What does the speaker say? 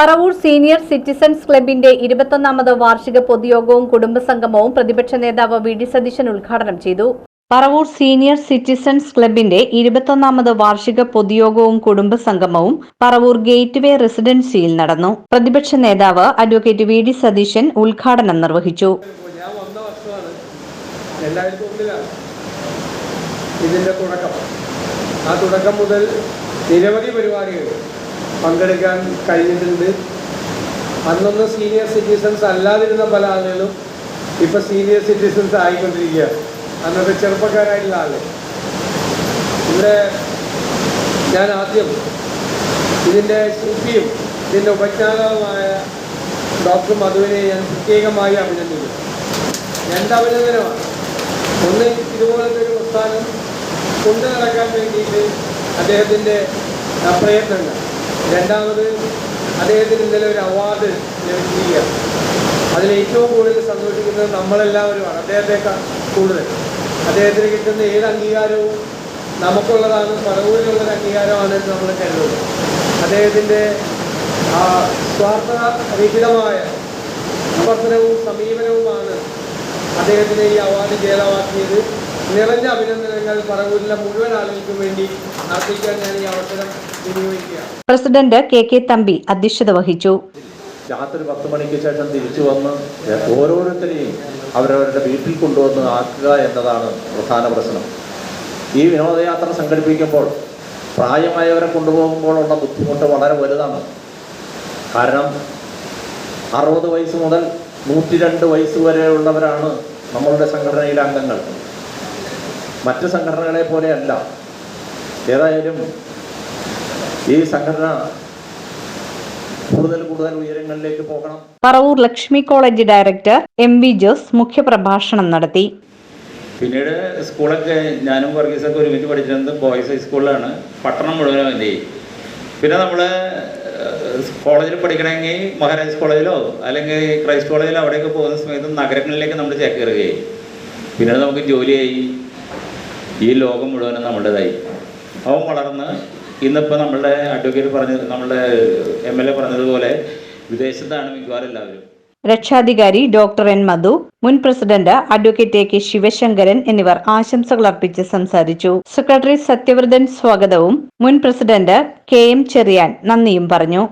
Paravur senior citizens ക്ലബിന്റെ ഇരുപത്തൊന്നാമത് വാർഷിക പൊതുയോഗവും കുടുംബസംഗമവും പ്രതിപക്ഷ നേതാവ് വി ഡി സതീശൻ ഉദ്ഘാടനം ചെയ്തു. പറവൂർ സീനിയർ സിറ്റിസൺസ് ക്ലബിന്റെ ഇരുപത്തൊന്നാമത് വാർഷിക പൊതുയോഗവും കുടുംബസംഗമവും പറവൂർ ഗേറ്റ്വേ റെസിഡൻസിയിൽ നടന്നു. പ്രതിപക്ഷ നേതാവ് അഡ്വക്കേറ്റ് വി ഡി സതീശൻ ഉദ്ഘാടനം നിർവഹിച്ചു. ഇതിന്റെ തുടക്കം. ആ തുടക്കം മുതൽ നിരവധി പരിപാടികൾ പങ്കെടുക്കാൻ കഴിഞ്ഞിട്ടുണ്ട്. അന്നൊന്ന് സീനിയർ സിറ്റിസൺസ് അല്ലാതിരുന്ന പല ആളുകളും ഇപ്പം സീനിയർ സിറ്റിസൺസ് ആയിക്കൊണ്ടിരിക്കുക അന്നത്തെ ചെറുപ്പക്കാരായിട്ടുള്ള ആളുകൾ ഇവിടെ ഞാൻ ആദ്യം ഇതിന്റെ ശില്പിയും ഇതിന്റെ ഉപജ്ഞാതാവുമായ ഡോക്ടർ മധുവിനെ ഞാൻ പ്രത്യേകമായി അഭിനന്ദിക്കുന്നു. രണ്ട് അഭിനന്ദനമാണ്. ഒന്ന് ഇതുപോലത്തെ ഒരു പ്രസ്ഥാനം കൊണ്ടു നടക്കാൻ വേണ്ടിയിട്ട് അദ്ദേഹത്തിന്റെ പ്രയത്നങ്ങൾ. രണ്ടാമത് അദ്ദേഹത്തിന് ഇന്നലെ ഒരു അവാർഡ് ലഭിച്ചിരിക്കുകയാണ്. അതിൽ ഏറ്റവും കൂടുതൽ സന്തോഷിക്കുന്നത് നമ്മളെല്ലാവരുമാണ്. അദ്ദേഹത്തെക്കാൾ കൂടുതൽ. അദ്ദേഹത്തിന് കിട്ടുന്ന ഏത് അംഗീകാരവും നമുക്കുള്ളതാണ്. പറവൂരിലുള്ളൊരു അംഗീകാരമാണ് എന്ന് നമ്മൾ കരുതുന്നത് അദ്ദേഹത്തിന്റെ ആ സ്വാർത്ഥരഹിതമായ പ്രവർത്തനവും സമീപനവുമാണ് അദ്ദേഹത്തിന് ഈ അവാർഡ് ജേതാവാക്കിയത്. നിറഞ്ഞ അഭിനന്ദനങ്ങൾ പറവൂരിലെ മുഴുവൻ ആളുകൾക്കും വേണ്ടി അർപ്പിക്കാൻ ഞാൻ ഈ അവസരം വിനിയോഗിക്കുകയാണ്. പ്രസിഡന്റ് കെ കെ തമ്പി അധ്യക്ഷത വഹിച്ചു. രാത്രി പത്ത് മണിക്ക് ശേഷം തിരിച്ചു വന്ന് ഓരോരുത്തരെയും അവരവരുടെ വീട്ടിൽ കൊണ്ടുവന്ന് ആക്കുക എന്നതാണ് പ്രധാന പ്രശ്നം. ഈ വിനോദയാത്ര സംഘടിപ്പിക്കുമ്പോൾ പ്രായമായവരെ കൊണ്ടുപോകുമ്പോഴുള്ള ബുദ്ധിമുട്ട് വളരെ വലുതാണ്. കാരണം അറുപത് വയസ്സ് മുതൽ നൂറ്റി രണ്ട് വയസ്സ് വരെയുള്ളവരാണ് നമ്മളുടെ സംഘടനയിലെ അംഗങ്ങൾ. മറ്റ് സംഘടനകളെ പോലെയല്ല. ഏതായാലും ഈ സംഘടന കൂടുതൽ കൂടുതൽ ഉയരങ്ങളിലേക്ക് പോകണം. Paravur Lakshmi college director M V Jose മുഖ്യപ്രഭാഷണം നടത്തി. പിന്നീട് സ്കൂളൊക്കെ ഞാനും വർഗീസൊക്കെ ഒരുമിച്ച് പഠിച്ചിരുന്നത് ബോയ്സ് ഹൈസ്കൂളിലാണ് പട്ടണം മുഴുവനും എന്ത് ചെയ്യും? പിന്നെ നമ്മൾ കോളേജിൽ പഠിക്കണമെങ്കിൽ മഹാരാജ് കോളേജിലോ അല്ലെങ്കിൽ ക്രൈസ്റ്റ് കോളേജിലോ അവിടെയൊക്കെ പോകുന്ന സമയത്ത് നഗരങ്ങളിലേക്ക് നമ്മൾ ചേക്കേറുകയായി പിന്നീട് നമുക്ക് ജോലിയായി ഈ ലോകം മുഴുവനും നമ്മുടേതായി. അവൻ വളർന്ന് ഇന്നിപ്പോൾ നമ്മളുടെ അഡ്വക്കേറ്റ് പറഞ്ഞത് നമ്മളുടെ എം എൽ എ പറഞ്ഞതുപോലെ വിദേശത്താണ് മിക്കവാറും എല്ലാവരും. രക്ഷാധികാരി ഡോക്ടർ എൻ മധു മുൻ president advocate A K Sivasankaran എന്നിവർ ആശംസകൾ അർപ്പിച്ച് സംസാരിച്ചു. സെക്രട്ടറി സത്യവ്രതൻ സ്വാഗതവും മുൻ പ്രസിഡന്റ് കെ എം ചെറിയാൻ നന്ദിയും പറഞ്ഞു.